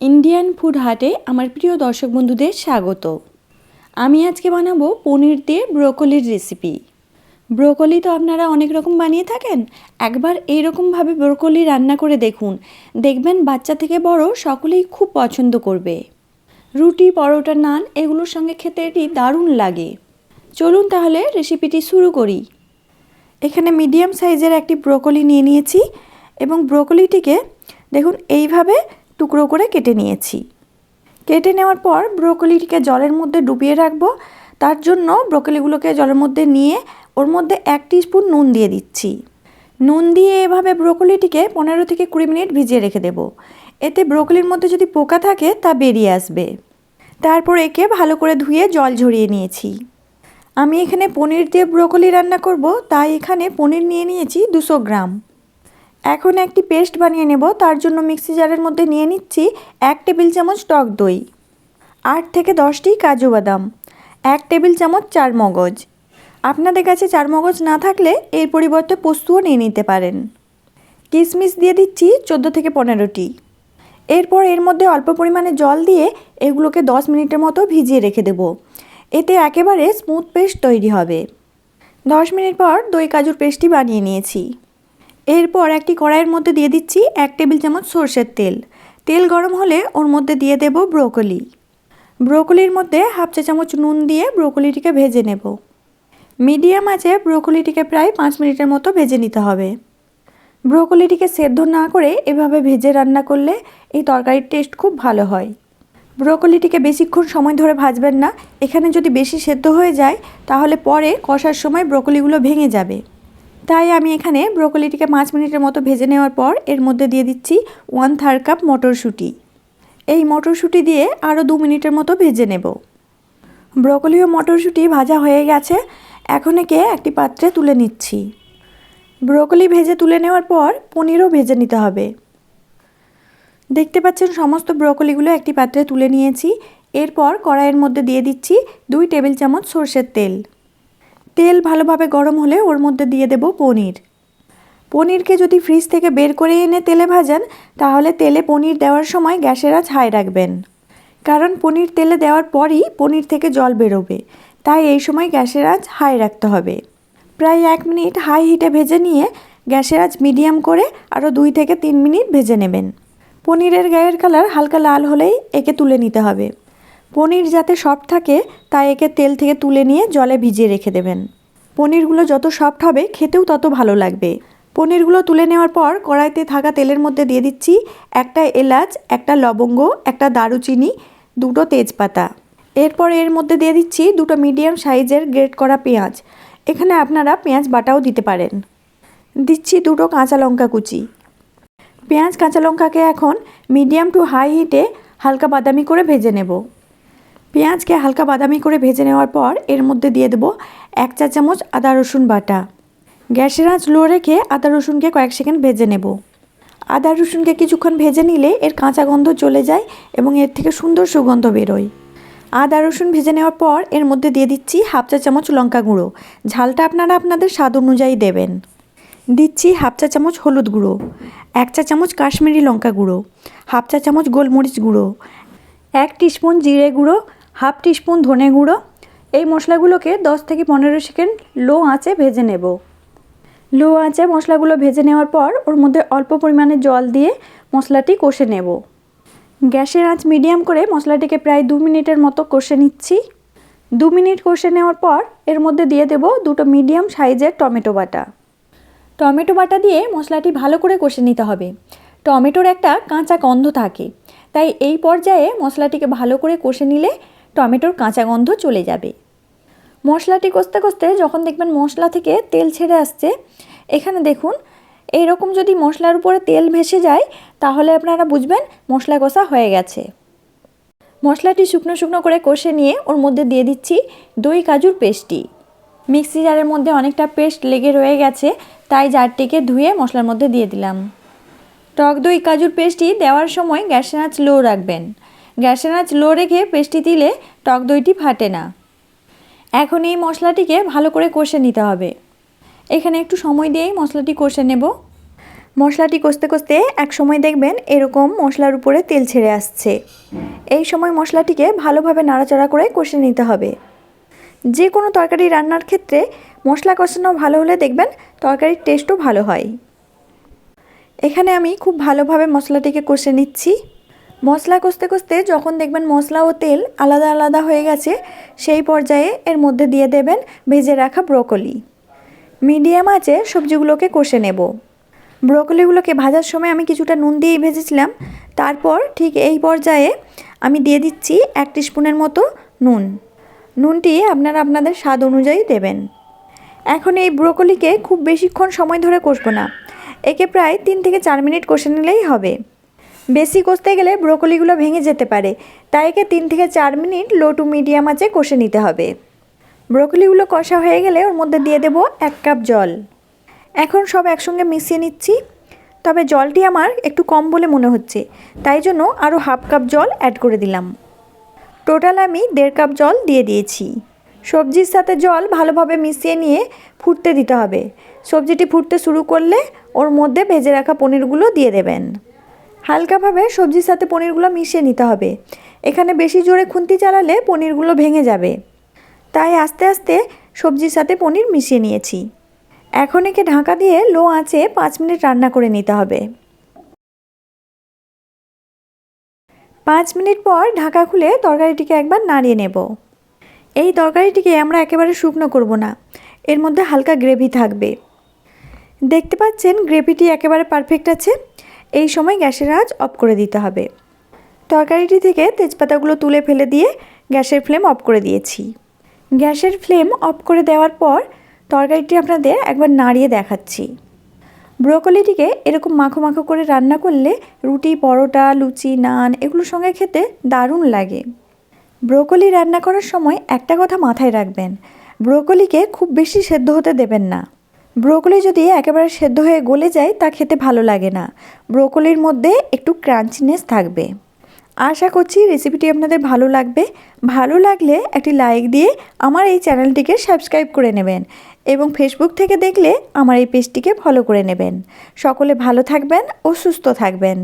Indian food হাটে আমার প্রিয় দর্শক বন্ধুদের স্বাগত। আমি আজকে বানাবো পনির দিয়ে ব্রোকলির রেসিপি ব্রোকলি তো আপনারা অনেক রকম বানিয়ে থাকেন। একবার এইরকমভাবে ব্রোকলি রান্না করে দেখুন। দেখবেন বাচ্চা থেকে বড় সকলেই খুব পছন্দ করবে। রুটি, পরোটা, নান এগুলোর সঙ্গে খেতে এটি দারুণ লাগে। চলুন তাহলে রেসিপিটি শুরু করি। এখানে মিডিয়াম সাইজের একটি ব্রোকলি নিয়ে নিয়েছি এবং ব্রোকলিটিকে দেখুন, এইভাবে টুকরো করে কেটে নিয়েছি। কেটে নেওয়ার পর ব্রোকলিটিকে জলের মধ্যে ডুবিয়ে রাখব। তার জন্য ব্রোকলিগুলোকে জলের মধ্যে নিয়ে ওর মধ্যে এক স্পুন নুন দিয়ে দিচ্ছি। নুন দিয়ে এভাবে ব্রোকলিটিকে পনেরো থেকে কুড়ি মিনিট ভিজিয়ে রেখে দেবো। এতে ব্রোকলির মধ্যে যদি পোকা থাকে, তা বেরিয়ে আসবে। তারপর একে ভালো করে ধুয়ে জল ঝরিয়ে নিয়েছি। আমি এখানে পনির দিয়ে ব্রোকলি রান্না করব, তাই এখানে পনির নিয়ে নিয়েছি দুশো গ্রাম। এখন একটি পেস্ট বানিয়ে নেব, তার জন্য মিক্সি জারের মধ্যে নিয়ে নিচ্ছি এক টেবিল চামচ টক দই, আট থেকে দশটি কাজু বাদাম, এক টেবিল চামচ চার মগজ আপনাদের কাছে চার মগজ না থাকলে এর পরিবর্তে পোস্তও নিয়ে নিতে পারেন। কিশমিশ দিয়ে দিচ্ছি চোদ্দ থেকে পনেরোটি। এরপর এর মধ্যে অল্প পরিমাণে জল দিয়ে এগুলোকে দশ মিনিটের মতো ভিজিয়ে রেখে দেবো। এতে একেবারে স্মুথ পেস্ট তৈরি হবে। দশ মিনিট পর দই কাজুর পেস্টটি বানিয়ে নিয়েছি। এরপর একটি কড়াইয়ের মধ্যে দিয়ে দিচ্ছি এক টেবিল চামচ সর্ষের তেল। তেল গরম হলে ওর মধ্যে দিয়ে দেব ব্রোকলি। ব্রোকলির মধ্যে হাফ চা চামচ নুন দিয়ে ব্রোকলিটিকে ভেজে নেব। মিডিয়াম আছে ব্রোকলিটিকে প্রায় পাঁচ মিনিটের মতো ভেজে নিতে হবে। ব্রোকলিটিকে সেদ্ধ না করে এভাবে ভেজে রান্না করলে এই তরকারির টেস্ট খুব ভালো হয়। ব্রোকলিটিকে বেশিক্ষণ সময় ধরে ভাজবেন না। এখানে যদি বেশি সেদ্ধ হয়ে যায়, তাহলে পরে কষার সময় ব্রোকলিগুলো ভেঙে যাবে। তাই আমি এখানে ব্রোকলিটিকে পাঁচ মিনিটের মতো ভেজে নেওয়ার পর এর মধ্যে দিয়ে দিচ্ছি ওয়ান থার্ড কাপ মটরশুঁটি। এই মটরশুঁটি দিয়ে আরও দু মিনিটের মতো ভেজে নেব। ব্রোকলি ও মটরশুঁটি ভাজা হয়ে গেছে। এখন একে একটি পাত্রে তুলে নিচ্ছি। ব্রোকলি ভেজে তুলে নেওয়ার পর পনিরও ভেজে নিতে হবে। দেখতে পাচ্ছেন সমস্ত ব্রোকলিগুলো একটি পাত্রে তুলে নিয়েছি। এরপর কড়াইয়ের মধ্যে দিয়ে দিচ্ছি দুই টেবিল চামচ সর্ষের তেল। তেল ভালোভাবে গরম হলে ওর মধ্যে দিয়ে দেব পনির। পনিরকে যদি ফ্রিজ থেকে বের করে এনে তেলে ভাজান, তাহলে তেলে পনির দেওয়ার সময় গ্যাসের আঁচ হাই রাখবেন। কারণ পনির তেলে দেওয়ার পরই পনির থেকে জল বেরোবে, তাই এই সময় গ্যাসের আঁচ হাই রাখতে হবে। প্রায় এক মিনিট হাই হিটে ভেজে নিয়ে গ্যাসের আজ মিডিয়াম করে আরও দুই থেকে তিন মিনিট ভেজে নেবেন। পনিরের গায়ের কালার হালকা লাল হলেই একে তুলে নিতে হবে। পনির যাতে সফট থাকে, তাই একে তেল থেকে তুলে নিয়ে জলে ভিজিয়ে রেখে দেবেন। পনিরগুলো যত সফট হবে, খেতেও তত ভালো লাগবে। পনিরগুলো তুলে নেওয়ার পর কড়াইতে থাকা তেলের মধ্যে দিয়ে দিচ্ছি একটা এলাচ, একটা লবঙ্গ, একটা দারুচিনি, দুটো তেজপাতা। এরপর এর মধ্যে দিয়ে দিচ্ছি দুটো মিডিয়াম সাইজের গ্রেট করা পেঁয়াজ। এখানে আপনারা পেঁয়াজ বাটাও দিতে পারেন। দিচ্ছি দুটো কাঁচা লঙ্কা কুচি। পেঁয়াজ কাঁচা লঙ্কাকে এখন মিডিয়াম টু হাই হিটে হালকা বাদামি করে ভেজে নেব। পেঁয়াজকে হালকা বাদামি করে ভেজে নেওয়ার পর এর মধ্যে দিয়ে দেবো এক চা চামচ আদা রসুন বাটা। গ্যাসের আঁচ লো রেখে আদা রসুনকে কয়েক সেকেন্ড ভেজে নেব। আদা রসুনকে কিছুক্ষণ ভেজে নিলে এর কাঁচা গন্ধ চলে যায় এবং এর থেকে সুন্দর সুগন্ধ বেরোয়। আদা রসুন ভেজে নেওয়ার পর এর মধ্যে দিয়ে দিচ্ছি হাফ চা চামচ লঙ্কা গুঁড়ো। ঝালটা আপনারা আপনাদের স্বাদ অনুযায়ী দেবেন। দিচ্ছি হাফ চা চামচ হলুদ গুঁড়ো, এক চা চামচ কাশ্মীরি লঙ্কা গুঁড়ো, হাফ চা চামচ গোলমরিচ গুঁড়ো, এক টিস্পুন জিরে গুঁড়ো হাফ টিস্পুন ধনে গুঁড়ো। এই মশলাগুলোকে দশ থেকে পনেরো সেকেন্ড লো আঁচে ভেজে নেব। লো আঁচে মশলাগুলো ভেজে নেওয়ার পর ওর মধ্যে অল্প পরিমাণে জল দিয়ে মশলাটি কষে নেব। গ্যাসের আঁচ মিডিয়াম করে মশলাটিকে প্রায় দু মিনিটের মতো কষে নিচ্ছি। দু মিনিট কষে নেওয়ার পর এর মধ্যে দিয়ে দেব দুটো মিডিয়াম সাইজের টমেটো বাটা। টমেটো বাটা দিয়ে মশলাটি ভালো করে কষে নিতে হবে। টমেটোর একটা কাঁচা গন্ধ থাকে, তাই এই পর্যায়ে মশলাটিকে ভালো করে কষে নিলে টমেটোর কাঁচা গন্ধ চলে যাবে। মশলাটি কষতে কষতে যখন দেখবেন মশলা থেকে তেল ছেড়ে আসছে, এখানে দেখুন, এইরকম যদি মশলার উপরে তেল ভেসে যায়, তাহলে আপনারা বুঝবেন মশলা কষা হয়ে গেছে। মশলাটি শুকনো শুকনো করে কষে নিয়ে ওর মধ্যে দিয়ে দিচ্ছি দই কাজুর পেস্টটি মিক্সি জারের মধ্যে অনেকটা পেস্ট লেগে রয়ে গেছে, তাই জারটিকে ধুয়ে মশলার মধ্যে দিয়ে দিলাম। টক দই কাজুর পেস্টটি দেওয়ার সময় গ্যাসের আঁচ লো রাখবেন। গ্যাসের আঁচ লো রেখে পেস্টটি দিলে টক দইটি ফাটে না। এখন এই মশলাটিকে ভালো করে কষে নিতে হবে। এখানে একটু সময় দিয়েই মশলাটি কষে নেব। মশলাটি কষতে কষতে এক সময় দেখবেন এরকম মশলার উপরে তেল ছেড়ে আসছে। এই সময় মশলাটিকে ভালোভাবে নাড়াচাড়া করে কষে নিতে হবে। যে কোনো তরকারি রান্নার ক্ষেত্রে মশলা কষানো ভালো হলে দেখবেন তরকারির টেস্টও ভালো হয়। এখানে আমি খুব ভালোভাবে মশলাটিকে কষে নিচ্ছি। মশলা কষতে কষতে যখন দেখবেন মশলা ও তেল আলাদা আলাদা হয়ে গেছে, সেই পর্যায়ে এর মধ্যে দিয়ে দেবেন ভেজে রাখা ব্রোকলি। মিডিয়াম আছে সবজিগুলোকে কষে নেব। ব্রোকলিগুলোকে ভাজার সময় আমি কিছুটা নুন দিয়েই ভেজেছিলাম। তারপর ঠিক এই পর্যায়ে আমি দিয়ে দিচ্ছি এক স্পুনের মতো নুন। নুনটি আপনারা আপনাদের স্বাদ অনুযায়ী দেবেন। এখন এই ব্রোকলিকে খুব বেশিক্ষণ সময় ধরে কষবো না। একে প্রায় তিন থেকে চার মিনিট কষে নিলেই হবে। বেশি কষতে গেলে ব্রোকলিগুলো ভেঙে যেতে পারে। তাই একে তিন থেকে চার মিনিট লো টু মিডিয়াম আঁচে কষে নিতে হবে। ব্রোকলিগুলো কষা হয়ে গেলে ওর মধ্যে দিয়ে দেবো এক কাপ জল। এখন সব একসঙ্গে মিশিয়ে নিচ্ছি। তবে জলটি আমার একটু কম বলে মনে হচ্ছে, তাই জন্য আরও হাফ কাপ জল অ্যাড করে দিলাম। টোটাল আমি দেড় কাপ জল দিয়ে দিয়েছি। সবজির সাথে জল ভালোভাবে মিশিয়ে নিয়ে ফুটতে দিতে হবে। সবজিটি ফুটতে শুরু করলে ওর মধ্যে ভেজে রাখা পনিরগুলো দিয়ে দেবেন। হালকাভাবে সবজির সাথে পনিরগুলো মিশিয়ে নিতে হবে। এখানে বেশি জোরে খুন্তি চালালে পনিরগুলো ভেঙে যাবে। তাই আস্তে আস্তে সবজির সাথে পনির মিশিয়ে নিয়েছি। এখন একে ঢাকা দিয়ে লো আঁচে পাঁচ মিনিট রান্না করে নিতে হবে। পাঁচ মিনিট পর ঢাকা খুলে তরকারিটিকে একবার নাড়িয়ে নেব। এই তরকারিটিকে আমরা একেবারে শুকনো করব না। এর মধ্যে হালকা গ্রেভি থাকবে। দেখতে পাচ্ছেন গ্রেভিটি একেবারে পারফেক্ট আছে। এই সময় গ্যাসের আঁচ অফ করে দিতে হবে। তরকারিটি থেকে তেজপাতাগুলো তুলে ফেলে দিয়ে গ্যাসের ফ্লেম অফ করে দিয়েছি। গ্যাসের ফ্লেম অফ করে দেওয়ার পর তরকারিটি আপনাদের একবার নাড়িয়ে দেখাচ্ছি। ব্রোকলিটিকে এরকম মাখো মাখো করে রান্না করলে রুটি, পরোটা, লুচি, নান এগুলোর সঙ্গে খেতে দারুণ লাগে। ব্রোকলি রান্না করার সময় একটা কথা মাথায় রাখবেন, ব্রোকলিকে খুব বেশি সেদ্ধ হতে দেবেন না। ব্রোকলি যদি একেবারে সেদ্ধ হয়ে গলে যায়, তা খেতে ভালো লাগে না। ব্রোকলির মধ্যে একটু ক্রাঞ্চিনেস থাকবে। আশা করছি রেসিপিটি আপনাদের ভালো লাগবে। ভালো লাগলে একটি লাইক দিয়ে আমার এই চ্যানেলটিকে সাবস্ক্রাইব করে নেবেন এবং ফেসবুক থেকে দেখলে আমার এই পেজটিকে ফলো করে নেবেন। সকলে ভালো থাকবেন ও সুস্থ থাকবেন।